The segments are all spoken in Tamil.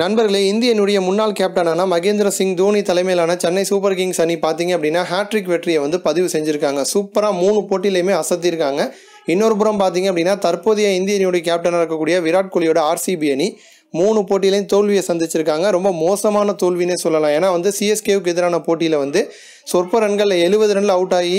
நண்பர்களே இந்தியனுடைய முன்னாள் கேப்டனான மகேந்திர சிங் தோனி தலைமையிலான சென்னை சூப்பர் கிங்ஸ் அணி பார்த்தீங்க அப்படின்னா ஹேட்ரிக் வெற்றியை வந்து பதிவு செஞ்சுருக்காங்க. சூப்பராக மூணு போட்டியிலையுமே அசத்திருக்காங்க. இன்னொரு புறம் பார்த்தீங்க அப்படின்னா தற்போதைய இந்திய அணியுடைய கேப்டனாக இருக்கக்கூடிய விராட் கோலியோட ஆர்சிபி அணி மூணு போட்டியிலையும் தோல்வியை சந்திச்சிருக்காங்க. ரொம்ப மோசமான தோல்வினே சொல்லலாம். ஏன்னா வந்து சிஎஸ்கேவுக்கு எதிரான போட்டியில் வந்து சொற்ப ரன்களில் எழுபது ரனில் அவுட் ஆகி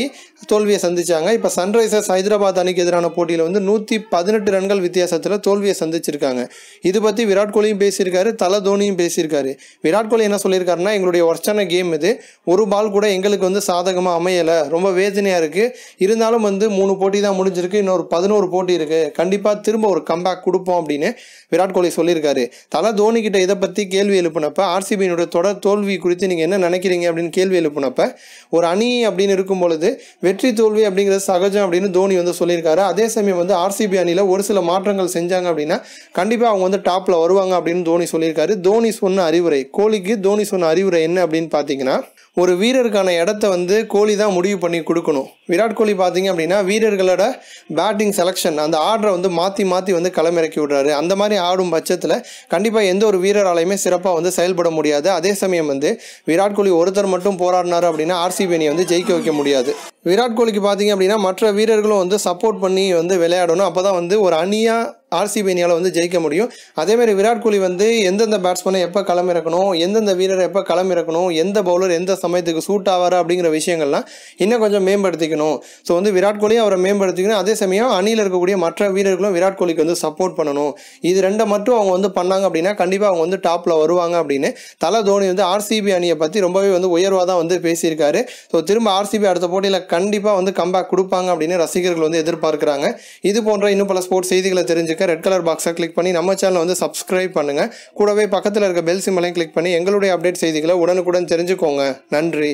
தோல்வியை சந்திச்சாங்க. இப்போ சன்ரைசர்ஸ் ஹைதராபாத் அணிக்கு எதிரான போட்டியில் வந்து நூற்றி பதினெட்டு ரன்கள் வித்தியாசத்தில் தோல்வியை சந்திச்சிருக்காங்க. இது பற்றி விராட் கோலியும் பேசியிருக்காரு தல தோனியும் பேசியிருக்காரு. விராட் கோலி என்ன சொல்லியிருக்காருன்னா எங்களுடைய ஒர்ஸ்டான கேம் இது. ஒரு பால் கூட எங்களுக்கு வந்து சாதகமாக அமையலை. ரொம்ப வேதனையாக இருக்குது இருந்தாலும் வந்து மூணு போட்டி தான் முடிஞ்சிருக்கு. இன்னொரு பதினோரு போட்டி இருக்குது கண்டிப்பாக திரும்ப ஒரு கம்பேக் கொடுப்போம் அப்படின்னு விராட் கோலி சொல்லியிருக்காரு. தல தோனி கிட்ட இதை பற்றி கேள்வி எழுப்பினப்ப ஆர்சிபியினுடைய தொடர் தோல்வி குறித்து நீங்கள் என்ன நினைக்கிறீங்க அப்படின்னு கேள்வி எழுப்பினப்ப ஒரு அணி அப்படின்னு இருக்கும் பொழுது வெற்றி தோல்வி அப்படிங்கிறது சகஜம் அப்படின்னு தோனி வந்து சொல்லியிருக்காரு. அதே சமயம் வந்து ஆர்சிபி அணியில் ஒரு சில மாற்றங்கள் செஞ்சாங்க அப்படின்னா கண்டிப்பாக அவங்க வந்து டாப்பில் வருவாங்க அப்படின்னு தோனி சொல்லியிருக்காரு. தோனி சொன்ன அறிவுரை கோலிக்கு தோனி சொன்ன அறிவுரை என்ன அப்படின்னு பார்த்தீங்கன்னா ஒரு வீரருக்கான இடத்த வந்து கோலி தான் முடிவு பண்ணி கொடுக்கணும். விராட் கோலி பார்த்தீங்க அப்படின்னா வீரர்களோட பேட்டிங் செலெக்ஷன் அந்த ஆர்டரை வந்து மாற்றி மாற்றி வந்து களமிறக்கி விடுறாரு. அந்த மாதிரி ஆடும் பட்சத்தில் கண்டிப்பாக எந்த ஒரு வீரராலையுமே சிறப்பாக வந்து செயல்பட முடியாது. அதே சமயம் வந்து விராட் கோலி ஒருத்தர் மட்டும் போராடினார் அப்படின்னு ஆர்சிபி அணியை வந்து ஜெயிக்க வைக்க முடியாது. விராட் கோலிக்கு பார்த்தீங்க அப்படின்னா மற்ற வீரர்களும் வந்து சப்போர்ட் பண்ணி வந்து விளையாடணும். அப்போ தான் வந்து ஒரு அணியாக ஆர்சிபி அணியால் வந்து ஜெயிக்க முடியும். அதேமாதிரி விராட் கோலி வந்து எந்தெந்த பேட்ஸ்மேனை எப்போ களமிறக்கணும் எந்தெந்த வீரரை எப்போ களமிறக்கணும் எந்த பவுலர் எந்த சமயத்துக்கு சூட் ஆவார் அப்படிங்கிற விஷயங்கள்லாம் இன்னும் கொஞ்சம் மேம்படுத்திக்கணும். ஸோ வந்து விராட் கோலி அவரை மேம்படுத்திக்கணும். அதே சமயம் அணியில் இருக்கக்கூடிய மற்ற வீரர்களும் விராட் கோலிக்கு வந்து சப்போர்ட் பண்ணணும். இது ரெண்டை மட்டும் அவங்க வந்து பண்ணாங்க அப்படின்னா கண்டிப்பாக அவங்க வந்து டாப்பில் வருவாங்க அப்படின்னு. தலை தோனி வந்து ஆர்சிபி அணியை பற்றி ரொம்பவே வந்து உயர்வாக தான் வந்து பேசியிருக்காரு. ஸோ திரும்ப ஆர்சிபி அடுத்த போட்டியில் கண்டிப்பாக வந்து கம்பேக் கொடுப்பாங்க அப்படின்னு ரசிகர்கள் வந்து எதிர்பார்க்குறாங்க. இது போன்ற இன்னும் பல ஸ்போர்ட்ஸ் செய்திகளை தெரிஞ்சுக்க ரெட் கலர் பாக்ஸை கிளிக் பண்ணி நம்ம சேனலை வந்து சப்ஸ்கிரைப் பண்ணுங்கள் கூடவே பக்கத்தில் இருக்க பெல் சிம்மலையும் கிளிக் பண்ணி எங்களுடைய அப்டேட் செய்திகளை உடனுக்குடன் தெரிஞ்சுக்கோங்க. நன்றி.